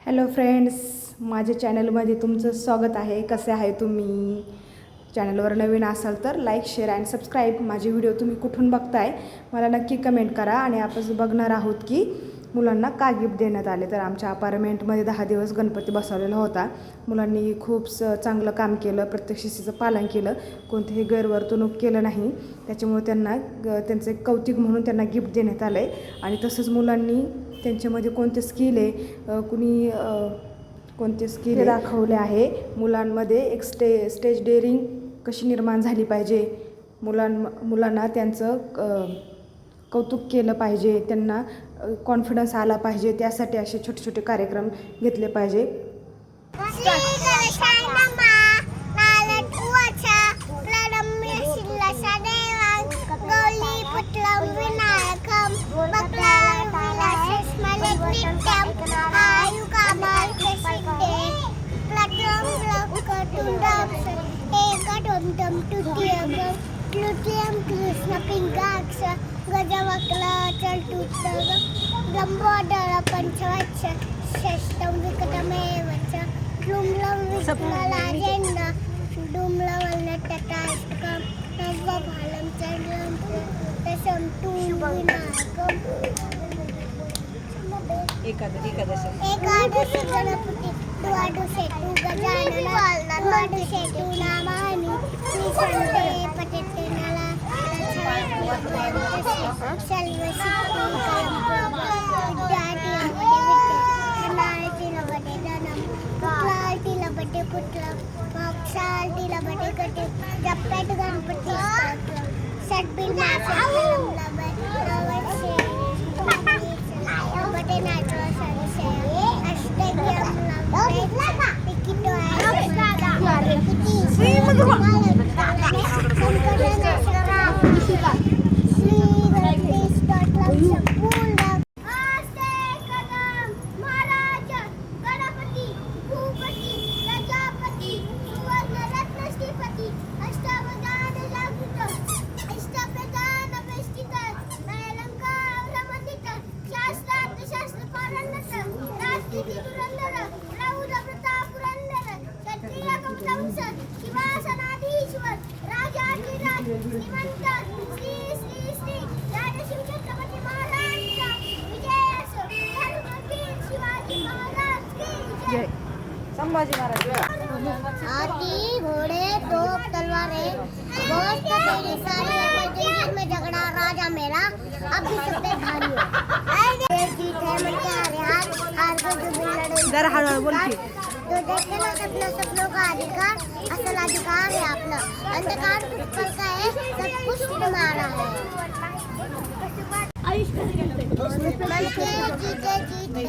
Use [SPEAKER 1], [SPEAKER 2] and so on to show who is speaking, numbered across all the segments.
[SPEAKER 1] Hello friends माझ्या चॅनलमध्ये तुमचं स्वागत आहे. कसे आहे तुम्ही? चॅनलवर नवीन असाल तर लाईक शेअर अँड सबस्क्राईब माझे व्हिडिओ तुम्ही कुठून बघताय? मला नक्की कमेंट करा आणि आपण बघणार आहोत की मुलांना का गिफ्ट देण्यात आले. तर आमच्या अपार्टमेंटमध्ये दहा दिवस गणपती बसवलेला होता. मुलांनी खूप स चांगलं काम केलं प्रत्येक शिस्तीचं पालन केलं. कोणतेही गैरवर्तणूक केलं नाही. त्याच्यामुळे त्यांना ग त्यांचं एक कौतिक म्हणून त्यांना गिफ्ट देण्यात आलं आहे आणि तसंच मुलांनी त्यांच्यामध्ये कोणते स्किल आहे? कुणी कोणते स्किल दाखवले आहे. मुलांमध्ये एक स्टे स्टेज डेअरिंग कशी निर्माण झाली पाहिजे? मुलां मुलांना त्यांचं कौतुक केलं पाहिजे. त्यांना कॉन्फिडन्स आला पाहिजे. त्यासाठी असे छोटे छोटे कार्यक्रम घेतले पाहिजे.
[SPEAKER 2] कृष्ण पिंगाक्ष गजवक्ल चलटुत्त लंबोदर पंचवत्स षष्टं विकटमेव च डुम्लं विष्णुलाजेन्न डुम्लवल्लटटाष्टकं नवभालं चन्द्रं दशं तु विनायकम् एकादशी गणपती द्वादशे तु गजानन द्वादशे तु नामानि श्रीसन्ते पठते नला गणपती มันก็
[SPEAKER 1] संभाजी महाराज।
[SPEAKER 2] हाथी घोड़े तोप तलवारें बहुत तेरी सारी इमरजेंसी में झगड़ा राजा मेरा अब भी सब पे भारी हो। जीत है मन के हारे हाथ हार को जो भी लड़े
[SPEAKER 1] जरा हळूहळू बोल की.
[SPEAKER 2] तो देखते ना सपना सपनों का अधिकार असल अधिकार है अपना। अंधकार कुछ पल का है सब कुछ तुम्हारा है। मन के जीते जीते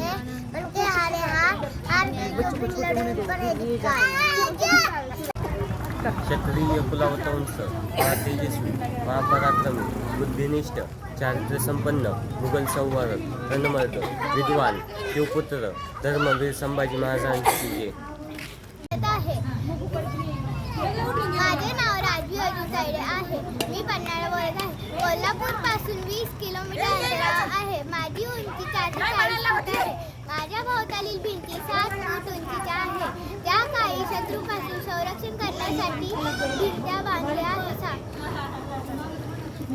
[SPEAKER 3] क्षत्रिय कुलावतंस तेजस्वी महापराक्रमी बुद्धिनिष्ठ चारित्र्यसंपन्न मुघल संवारक रणमर्द विद्वान शिवपुत्र धर्मवीर संभाजी महाराजांची जय.
[SPEAKER 2] माझे नाव राजू अजू आहे. मी पन्हाळा वर्ग आहे. कोल्हापूरपासून वीस किलोमीटर आहे. माझी उंची चारशे चाळीस फूट आहे. माझ्या भोवतालील भिंती सात फूट उंचीच्या आहे त्या काही शत्रूपासून संरक्षण करण्यासाठी भिंत्या बांधल्या होत्या.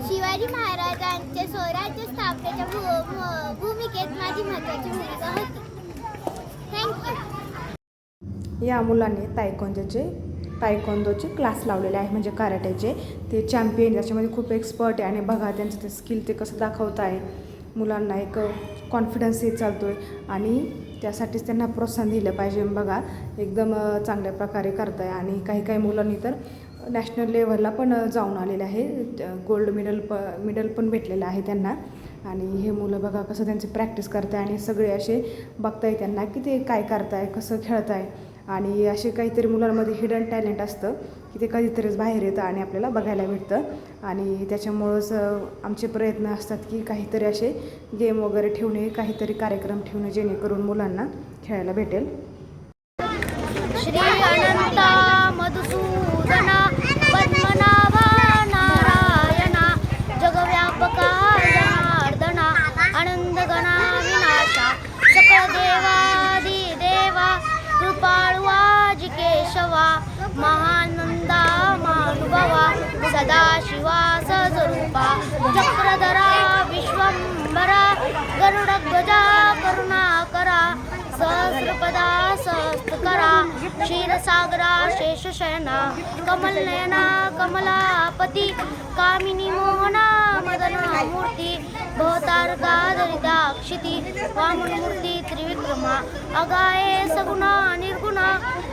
[SPEAKER 2] शिवाजी महाराजांचे स्वराज्य स्थापनेच्या भू- भूमिकेत माझी महत्वाची भूमिका होती. थँक्यू
[SPEAKER 1] या मुलांनी तायकोंदोचे तायकोंदोचे क्लास लावलेले आहे म्हणजे कराट्याचे ते चॅम्पियन त्याच्यामध्ये खूप एक्सपर्ट आहे आणि बघा त्यांचं ते स्किल ते कसं दाखवत आहे मुलांना एक कॉन्फिडन्स येत चालतो आहे आणि त्यासाठीच त्यांना प्रोत्साहन दिलं पाहिजे. बघा एकदम चांगल्या प्रकारे करत आहे आणि काही काही मुलांनी तर नॅशनल लेवलला पण जाऊन आलेले आहे. गोल्ड मेडल प मेडल पण भेटलेलं आहे त्यांना. आणि हे मुलं बघा कसं त्यांची प्रॅक्टिस करताय आणि सगळे असे बघताय त्यांना की ते काय करताय कसं खेळताय. आणि असे काहीतरी मुलांमध्ये हिडन टॅलेंट असतं की ते कधीतरीच बाहेर येतं आणि आपल्याला बघायला भेटतं. आणि त्याच्यामुळंच आमचे प्रयत्न असतात की काहीतरी असे गेम वगैरे ठेवणे काहीतरी कार्यक्रम ठेवणे जेणेकरून मुलांना खेळायला भेटेल.
[SPEAKER 2] श्री
[SPEAKER 4] सदा शिवा सहजरूपा चक्रधरा विश्वंभरा गरुडध्वजा करुणाकरा सहस्रपदा सहस्रकरा क्षीरसागरा शेषशयना कमलनयना कमलापती कामिनी मोहना मदना मूर्ती भवतारका दरिदाक्षिती वामनमूर्ती त्रिविक्रमा अगाये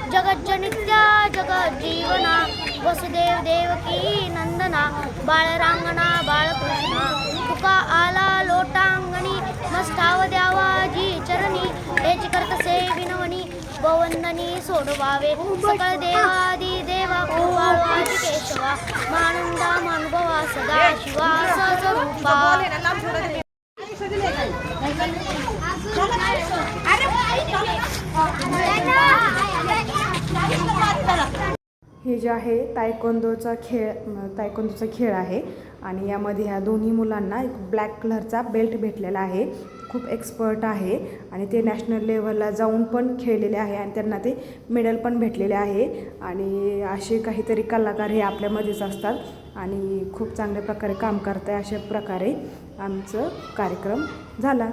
[SPEAKER 4] सगुणा निर्गुणा जगज्जनित्या जगज्जीवना वसुदेव देवकी नंदना बाळरांगणा बाळकृष्णा तुका आला लोटांगणी मस्ताव द्यावा जी चरणी त्याची करतसे विनवणी गोवंदनी सोडवावे सकळ देवादी देवा कृपाळवादी केशवा मानंदा मानुभवा सदा शिवा सहजरूपा
[SPEAKER 1] हे जे आहे तायकोंदोचा खेळ तायकोंदोचा खेळ आहे. आणि यामध्ये ह्या दोन्ही मुलांना एक ब्लॅक कलरचा बेल्ट भेटलेला आहे. खूप एक्सपर्ट आहे. आणि ते नॅशनल लेवलला जाऊन पण खेळलेले आहे आणि त्यांना ते मेडल पण भेटलेले आहे. आणि असे काहीतरी कलाकार हे आपल्यामध्येच असतात आणि खूप चांगल्या प्रकारे काम करत आहे अशा प्रकारे आमचं कार्यक्रम झाला.